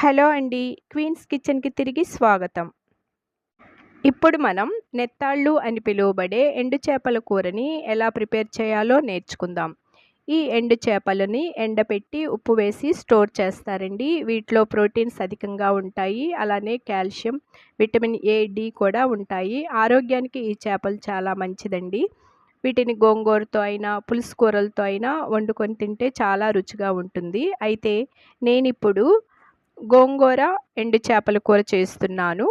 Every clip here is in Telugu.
హలో అండి క్వీన్స్ కిచెన్కి తిరిగి స్వాగతం. ఇప్పుడు మనం నెత్తాళ్ళు అని పిలువబడే ఎండు చేపల కూరని ఎలా ప్రిపేర్ చేయాలో నేర్చుకుందాం. ఈ ఎండు చేపలని ఎండపెట్టి ఉప్పు వేసి స్టోర్ చేస్తారండి. వీటిలో ప్రోటీన్స్ అధికంగా ఉంటాయి. అలానే కాల్షియం విటమిన్ ఏ డి కూడా ఉంటాయి. ఆరోగ్యానికి ఈ చేపలు చాలా మంచిదండి. వీటిని గోంగూరతో అయినా పులుసు కూరలతో అయినా వండుకొని తింటే చాలా రుచిగా ఉంటుంది. అయితే నేను ఇప్పుడు గోంగూర ఎండు చేపల కూర చేస్తున్నాను.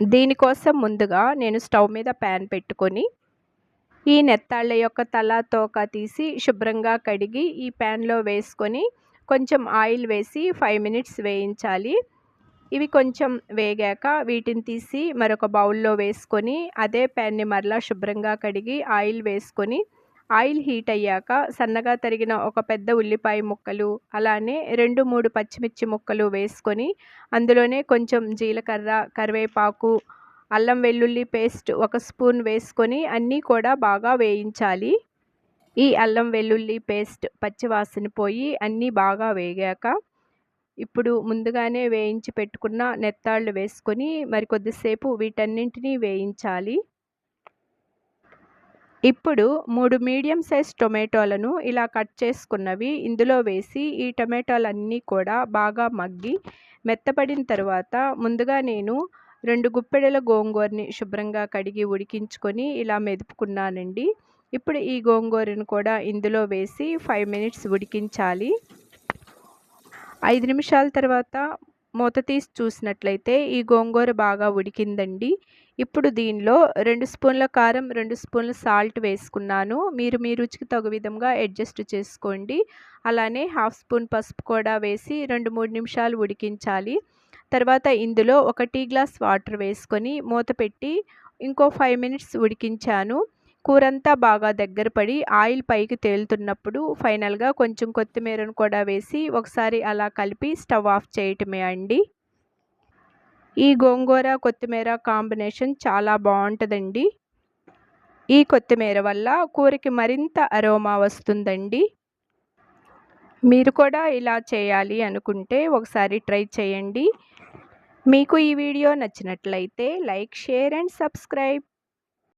దీనికోసం ముందుగా నేను స్టవ్ మీద ప్యాన్ పెట్టుకొని ఈ నెత్తాళ్ళ యొక్క తల తోక తీసి శుభ్రంగా కడిగి ఈ ప్యాన్లో వేసుకొని కొంచెం ఆయిల్ వేసి ఫైవ్ మినిట్స్ వేయించాలి. ఇవి కొంచెం వేగాక వీటిని తీసి మరొక బౌల్లో వేసుకొని అదే ప్యాన్ని మరలా శుభ్రంగా కడిగి ఆయిల్ వేసుకొని ఆయిల్ హీట్ అయ్యాక సన్నగా తరిగిన ఒక పెద్ద ఉల్లిపాయ ముక్కలు అలానే రెండు మూడు పచ్చిమిర్చి ముక్కలు వేసుకొని అందులోనే కొంచెం జీలకర్ర కరివేపాకు అల్లం వెల్లుల్లి పేస్ట్ ఒక స్పూన్ వేసుకొని అన్నీ కూడా బాగా వేయించాలి. ఈ అల్లం వెల్లుల్లి పేస్ట్ పచ్చివాసన పోయి అన్నీ బాగా వేగాక ఇప్పుడు ముందుగానే వేయించి పెట్టుకున్న నెత్తాళ్ళు వేసుకొని మరికొద్దిసేపు వీటన్నింటినీ వేయించాలి. ఇప్పుడు మూడు మీడియం సైజ్ టొమాటోలను ఇలా కట్ చేసుకున్నవి ఇందులో వేసి ఈ టొమాటోలన్నీ కూడా బాగా మగ్గి మెత్తపడిన తర్వాత ముందుగా నేను రెండు గుప్పెడల గోంగూరని శుభ్రంగా కడిగి ఉడికించుకొని ఇలా మెదుపుకున్నానండి. ఇప్పుడు ఈ గోంగూరను కూడా ఇందులో వేసి ఫైవ్ మినిట్స్ ఉడికించాలి. ఐదు నిమిషాల తర్వాత మూత తీసి చూసినట్లయితే ఈ గోంగూర బాగా ఉడికిందండి. ఇప్పుడు దీనిలో రెండు స్పూన్ల కారం రెండు స్పూన్ల సాల్ట్ వేసుకున్నాను. మీరు మీ రుచికి తగు విధంగా అడ్జస్ట్ చేసుకోండి. అలానే హాఫ్ స్పూన్ పసుపు కూడా వేసి రెండు మూడు నిమిషాలు ఉడికించాలి. తర్వాత ఇందులో ఒక టీ గ్లాస్ వాటర్ వేసుకొని మూత పెట్టి ఇంకో ఫైవ్ మినిట్స్ ఉడికించాను. కూరంతా బాగా దగ్గర పడి ఆయిల్ పైకి తేలుతున్నప్పుడు ఫైనల్గా కొంచెం కొత్తిమీరను కూడా వేసి ఒకసారి అలా కలిపి స్టవ్ ఆఫ్ చేయటమే అండి. ఈ గోంగూర కొత్తిమీర కాంబినేషన్ చాలా బాగుంటుందండి. ఈ కొత్తిమీర వల్ల కూరకి మరింత అరోమా వస్తుందండి. మీరు కూడా ఇలా చేయాలి అనుకుంటే ఒకసారి ట్రై చేయండి. మీకు ఈ వీడియో నచ్చినట్లయితే లైక్ షేర్ అండ్ సబ్స్క్రైబ్.